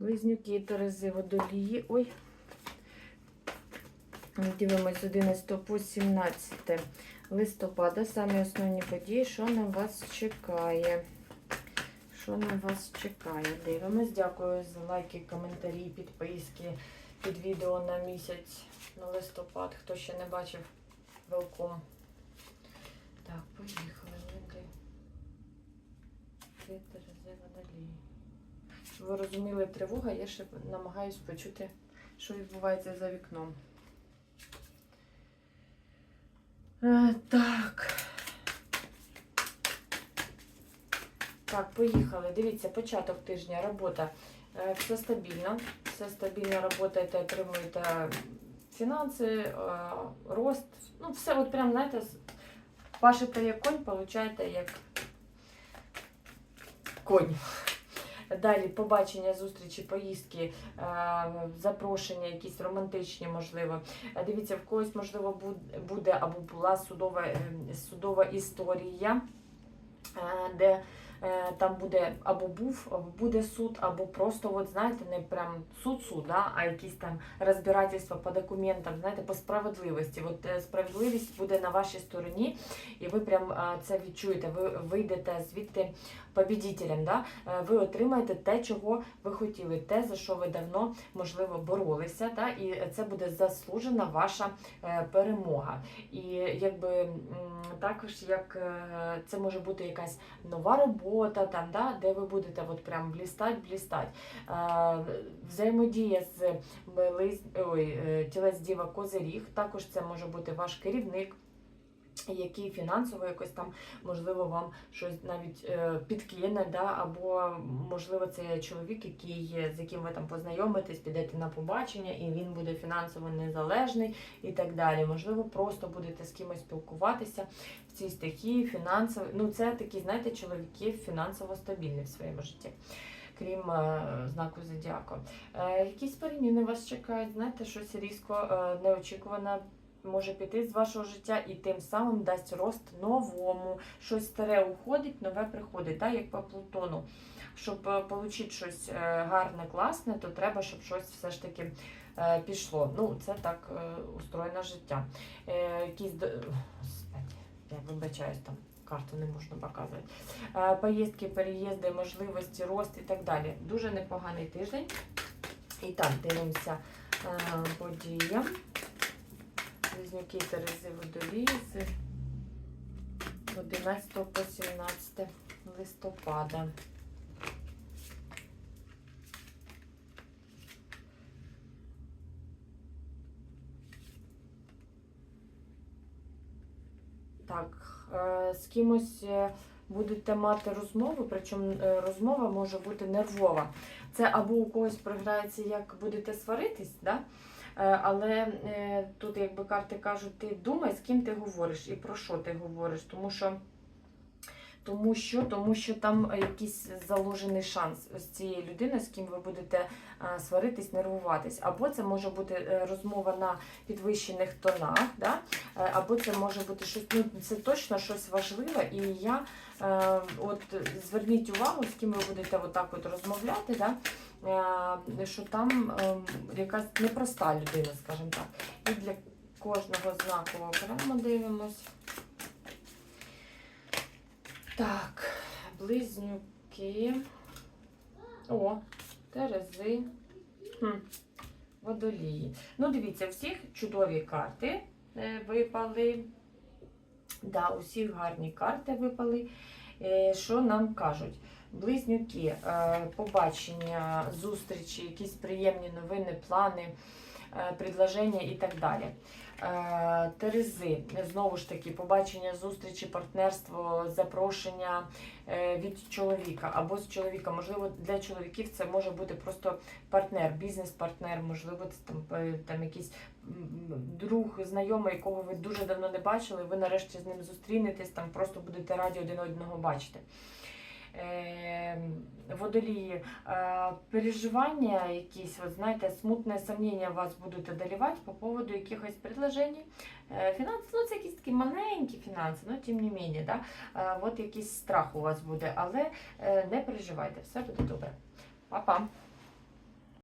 Близнюки Терези водолії. Ой. Дивимось з 11 по 17 листопада. Самі основні події, що на вас чекає. Що на вас чекає? Дивимось. Дякую за лайки, коментарі, підписки під відео на місяць на листопад. Хто ще не бачив, велком. Так, поїхали. Терези водолії. Ви розуміли тривога, я ще намагаюсь почути, що відбувається за вікном. Е, так. Так, поїхали. Дивіться, початок тижня, робота. Е, все стабільно. Все стабільно працюєте, отримуєте фінанси, е, рост. Ну, все, от прям, знаєте, пашете як конь, получаєте як конь. Далі побачення, зустрічі, поїздки, е, запрошення, якісь романтичні, можливо. Е, Дивіться, в когось, можливо, буде або була судова, е, судова історія, де там буде або був, або буде суд, або просто, от, знаєте, не прям суд-суд, да, а якісь там розбирательства по документам, знаєте, по справедливості. От е, справедливість буде на вашій стороні, і ви прям е, це відчуєте. Ви вийдете звідти побідітелем, да? Е, ви отримаєте те, чого ви хотіли, те, за що ви давно, можливо, боролися, да? і це буде заслужена ваша е, перемога. І якби також як е, це може бути якась нова робота, там, да? де ви будете от прям блістать, блістать. Е, Взаємодія з. Ой, е, тілець діва Козиріг, також це може бути ваш керівник який фінансово якось там, можливо, вам щось навіть е, підкине, да? або, можливо, це чоловік, який, з яким ви там познайомитесь, підете на побачення, і він буде фінансово незалежний і так далі. Можливо, просто будете з кимось спілкуватися в цій стихії, фінансово. Ну, це такі, знаєте, чоловіки фінансово стабільні в своєму житті. Крім е, знаку зодіаку. Е, якісь переміни вас чекають, знаєте, щось різко е, неочікуване може піти з вашого життя і тим самим дасть рост новому. Щось старе уходить, нове приходить, так, як по Плутону. Щоб отримати щось е, гарне, класне, то треба, щоб щось все ж таки е, пішло. Ну, це так е, устроєно життя. Е, Якісь я вибачаюсь там. Карту не можна показувати. Е, Поїздки, переїзди, можливості, рост і так далі. Дуже непоганий тиждень. І так, дивимося е, подіям. Близнюки Терези Водолії з 11 по 17 листопада. Так, е, з кимось е, будете мати розмову, причому е, розмова може бути нервова. Це або у когось програється, як будете сваритись, да? Е, Але е, тут, якби карти кажуть, ти думай, з ким ти говориш і про що ти говориш, тому що. Тому що, тому що там якийсь заложений шанс з цієї людини, з ким ви будете е, сваритись, нервуватись. Або це може бути розмова на підвищених тонах, да? Або це може бути щось, ну це точно щось важливе. І я от зверніть увагу, з ким ви будете отак от розмовляти, да? Е, що там е, якась непроста людина, скажімо так. І для кожного знаку окремо дивимось. Так, близнюки. О, терези. Хм. Водолії. Ну, дивіться, всіх чудові карти е, випали. Да, усіх гарні карти випали. Е, Що нам кажуть? Близнюки, е, побачення, зустрічі, якісь приємні новини, плани, е, предложення і так далі. Е, Терези, знову ж таки, побачення, зустрічі, партнерство, запрошення від чоловіка або з чоловіка. Можливо, для чоловіків це може бути просто партнер, бізнес-партнер, можливо, це там, там якийсь друг, знайомий, якого ви дуже давно не бачили. Ви нарешті з ним зустрінетесь, там просто будете раді один одного бачити. Е, водолії, е, переживання якісь, от знаєте, смутне сомнення вас будуть одолівати по поводу якихось предложень. Е, Фінанси, ну це якісь такі маленькі фінанси, ну тим не менше, да? От якийсь страх у вас буде, але не переживайте, все буде добре. Па-па!